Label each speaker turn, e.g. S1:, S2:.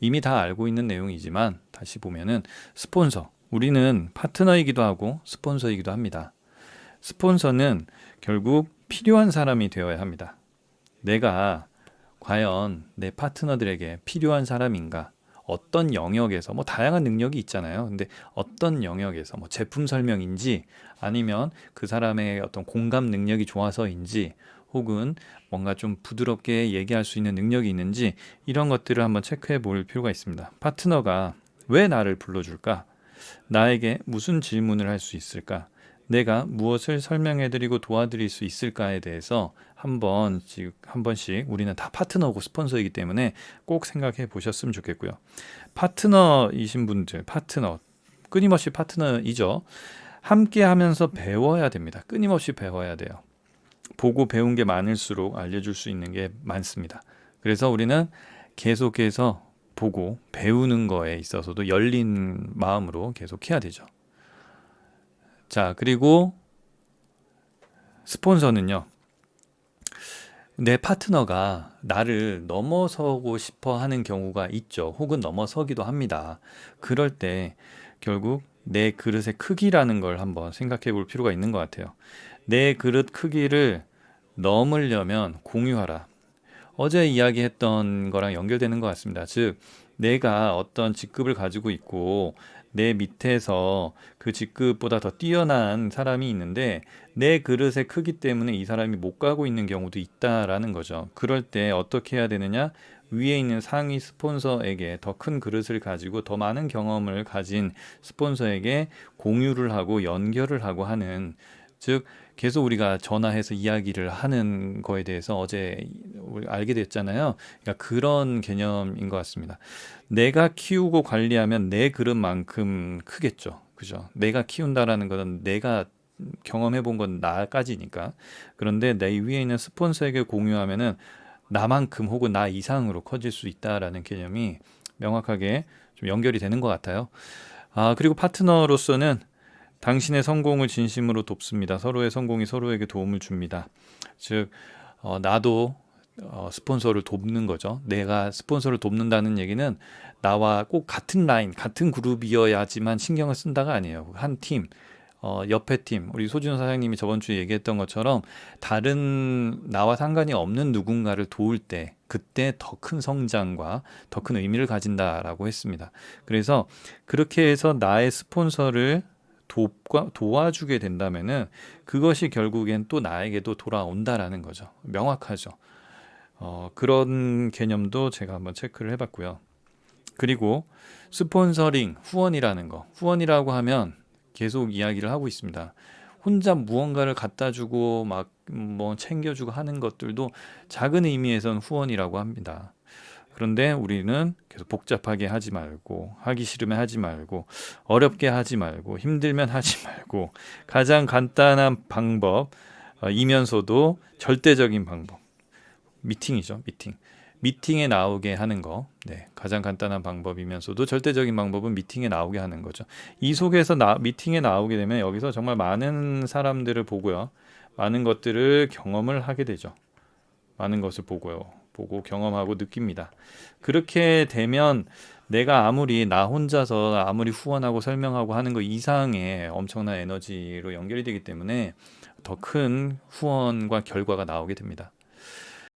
S1: 이미 다 알고 있는 내용이지만 다시 보면은 스폰서 우리는 파트너이기도 하고 스폰서이기도 합니다. 스폰서는 결국 필요한 사람이 되어야 합니다. 내가 과연 내 파트너들에게 필요한 사람인가? 어떤 영역에서 뭐 다양한 능력이 있잖아요. 근데 어떤 영역에서 뭐 제품 설명인지 아니면 그 사람의 어떤 공감 능력이 좋아서인지 혹은 뭔가 좀 부드럽게 얘기할 수 있는 능력이 있는지 이런 것들을 한번 체크해 볼 필요가 있습니다. 파트너가 왜 나를 불러줄까? 나에게 무슨 질문을 할 수 있을까? 내가 무엇을 설명해 드리고 도와드릴 수 있을까에 대해서 한번 지- 한 번씩 우리는 다 파트너고 스폰서이기 때문에 꼭 생각해 보셨으면 좋겠고요. 파트너이신 분들, 파트너 끊임없이 파트너이죠. 함께 하면서 배워야 됩니다. 끊임없이 배워야 돼요. 보고 배운 게 많을수록 알려줄 수 있는 게 많습니다. 그래서 우리는 계속해서 보고 배우는 거에 있어서도 열린 마음으로 계속 해야 되죠. 자, 그리고 스폰서는요. 내 파트너가 나를 넘어서고 싶어 하는 경우가 있죠. 혹은 넘어서기도 합니다. 그럴 때 결국 내 그릇의 크기라는 걸 한번 생각해 볼 필요가 있는 것 같아요. 내 그릇 크기를 넘으려면 공유하라. 어제 이야기했던 거랑 연결되는 것 같습니다. 즉, 내가 어떤 직급을 가지고 있고 내 밑에서 그 직급보다 더 뛰어난 사람이 있는데 내 그릇의 크기 때문에 이 사람이 못 가고 있는 경우도 있다라는 거죠. 그럴 때 어떻게 해야 되느냐? 위에 있는 상위 스폰서에게 더 큰 그릇을 가지고 더 많은 경험을 가진 스폰서에게 공유를 하고 연결을 하고 하는 즉 계속 우리가 전화해서 이야기를 하는 거에 대해서 어제 우리 알게 됐잖아요. 그러니까 그런 개념인 것 같습니다. 내가 키우고 관리하면 내 그릇만큼 크겠죠. 그죠? 내가 키운다라는 것은 내가 경험해 본 건 나까지니까. 그런데 내 위에 있는 스폰서에게 공유하면은 나만큼 혹은 나 이상으로 커질 수 있다라는 개념이 명확하게 좀 연결이 되는 것 같아요. 아, 그리고 파트너로서는 당신의 성공을 진심으로 돕습니다. 서로의 성공이 서로에게 도움을 줍니다. 즉, 어, 나도 어, 스폰서를 돕는 거죠. 내가 스폰서를 돕는다는 얘기는 나와 꼭 같은 라인, 같은 그룹이어야지만 신경을 쓴다가 아니에요. 한 팀, 어, 옆에 팀, 우리 소준 사장님이 저번 주에 얘기했던 것처럼 다른 나와 상관이 없는 누군가를 도울 때 그때 더 큰 성장과 더 큰 의미를 가진다라고 했습니다. 그래서 그렇게 해서 나의 스폰서를 돕과 도와주게 된다면은 그것이 결국엔 또 나에게도 돌아온다라는 거죠. 명확하죠. 어, 그런 개념도 제가 한번 체크를 해봤고요. 그리고 스폰서링, 후원이라는 거. 후원이라고 하면 계속 이야기를 하고 있습니다. 혼자 무언가를 갖다 주고 막 뭐 챙겨주고 하는 것들도 작은 의미에선 후원이라고 합니다. 그런데 우리는 계속 복잡하게 하지 말고 하기 싫으면 하지 말고 어렵게 하지 말고 힘들면 하지 말고 가장 간단한 방법 어, 이면서도 절대적인 방법. 미팅이죠 미팅. 미팅에 나오게 하는 거. 네, 가장 간단한 방법이면서도 절대적인 방법은 미팅에 나오게 하는 거죠. 이 속에서 나, 미팅에 나오게 되면 여기서 정말 많은 사람들을 보고요. 많은 것들을 경험을 하게 되죠. 많은 것을 보고요 보고 경험하고 느낍니다. 그렇게 되면 내가 아무리 나 혼자서 아무리 후원하고 설명하고 하는 거 이상의 엄청난 에너지로 연결이 되기 때문에 더 큰 후원과 결과가 나오게 됩니다.